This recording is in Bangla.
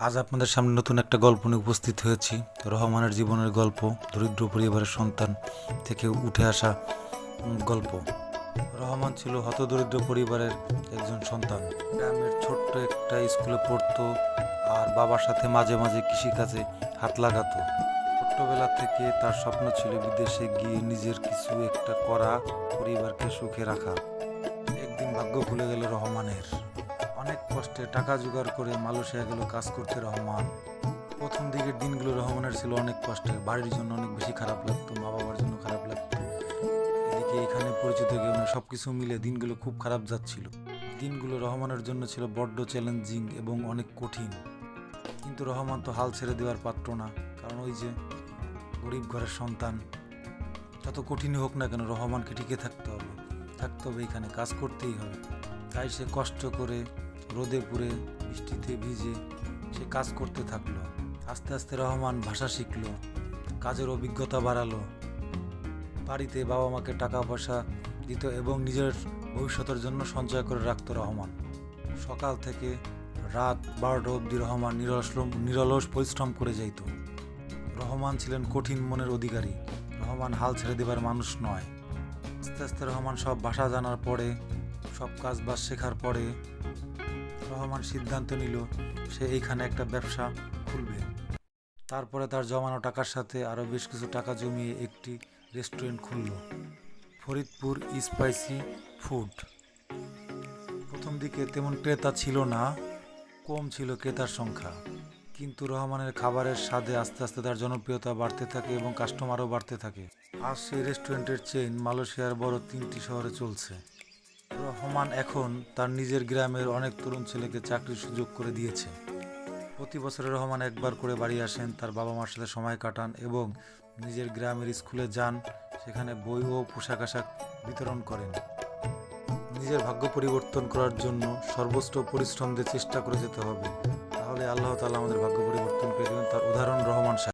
আজ আপনাদের সামনে নতুন একটা গল্প নিয়ে উপস্থিত হয়েছি। রহমানের জীবনের গল্প, দরিদ্র পরিবারের সন্তান থেকে উঠে আসা গল্প। রহমান ছিল হতদরিদ্র পরিবারের একজন সন্তান। গ্রামের ছোট্ট একটা স্কুলে পড়তো আর বাবার সাথে মাঝে মাঝে কৃষিকাজে হাত লাগাতো। ছোট্টবেলা থেকে তার স্বপ্ন ছিল বিদেশে গিয়ে নিজের কিছু একটা করা, পরিবারকে সুখে রাখা। একদিন ভাগ্য খুলে গেল রহমানের। অনেক কষ্টে টাকা জোগাড় করে মালয়েশিয়া গেল কাজ করতে রহমান। প্রথম দিকের দিনগুলো রহমানের ছিল অনেক কষ্টের বাড়ির জন্য অনেক বেশি খারাপ লাগতো মা বাবার জন্য খারাপ লাগতো। এদিকে এখানে পরিচিত কেউ সব কিছু মিলে দিনগুলো খুব খারাপ যাচ্ছিল। দিনগুলো রহমানের জন্য ছিল বড্ড চ্যালেঞ্জিং এবং অনেক কঠিন। কিন্তু রহমান তো হাল ছেড়ে দেওয়ার পাত্র না, কারণ ওই যে গরিব ঘরের সন্তান, যত কঠিনই হোক না কেন রহমানকে টিকে থাকতে হবে। থাকতে হবে এখানে, কাজ করতেই হবে। তাই সে কষ্ট করে রোদে পুড়ে বৃষ্টিতে ভিজে সে কাজ করতে থাকল। আস্তে আস্তে রহমান ভাষা শিখলো, কাজের অভিজ্ঞতা বাড়ালো। বাড়িতে বাবা মাকে টাকা পয়সা দিত এবং নিজের ভবিষ্যতের জন্য সঞ্চয় করে রাখত রহমান। সকাল থেকে রাত বারোটা অবধি রহমান নিরলস নিরলস পরিশ্রম করে যাইত। রহমান ছিলেন কঠিন মনের অধিকারী। রহমান হাল ছেড়ে দেবার মানুষ নয়। আস্তে আস্তে রহমান সব ভাষা জানার পরে, সব কাজ বাজ শেখার পরে রহমান সিদ্ধান্ত নিল, সে এইখানে একটা ব্যবসা খুলবে। তারপরে তার জমানো টাকার সাথে আরও বেশ কিছু টাকা জমিয়ে একটি রেস্টুরেন্ট খুলল, ফরিদপুর স্পাইসি ফুড। প্রথম দিকে তেমন ক্রেতা ছিল না, কম ছিল ক্রেতার সংখ্যা। কিন্তু রহমানের খাবারের স্বাদে আস্তে আস্তে তার জনপ্রিয়তা বাড়তে থাকে এবং কাস্টমারও বাড়তে থাকে। আর সেই রেস্টুরেন্টের চেইন মালয়েশিয়ার বড় তিনটি শহরে চলছে। রহমান এখন তার নিজের গ্রামের অনেক তরুণ ছেলেকে চাকরির সুযোগ করে দিয়েছে। প্রতি বছরে রহমান একবার করে বাড়ি আসেন, তার বাবা মার সাথে সময় কাটান এবং নিজের গ্রামের স্কুলে যান, সেখানে বই ও পোশাক আশাক বিতরণ করেন। নিজের ভাগ্য পরিবর্তন করার জন্য সর্বোচ্চ পরিশ্রম দিয়ে চেষ্টা করে যেতে হবে। তাহলে আল্লাহ তালা আমাদের ভাগ্য পরিবর্তন করে দেবেন তার উদাহরণ রহমান সাহেব।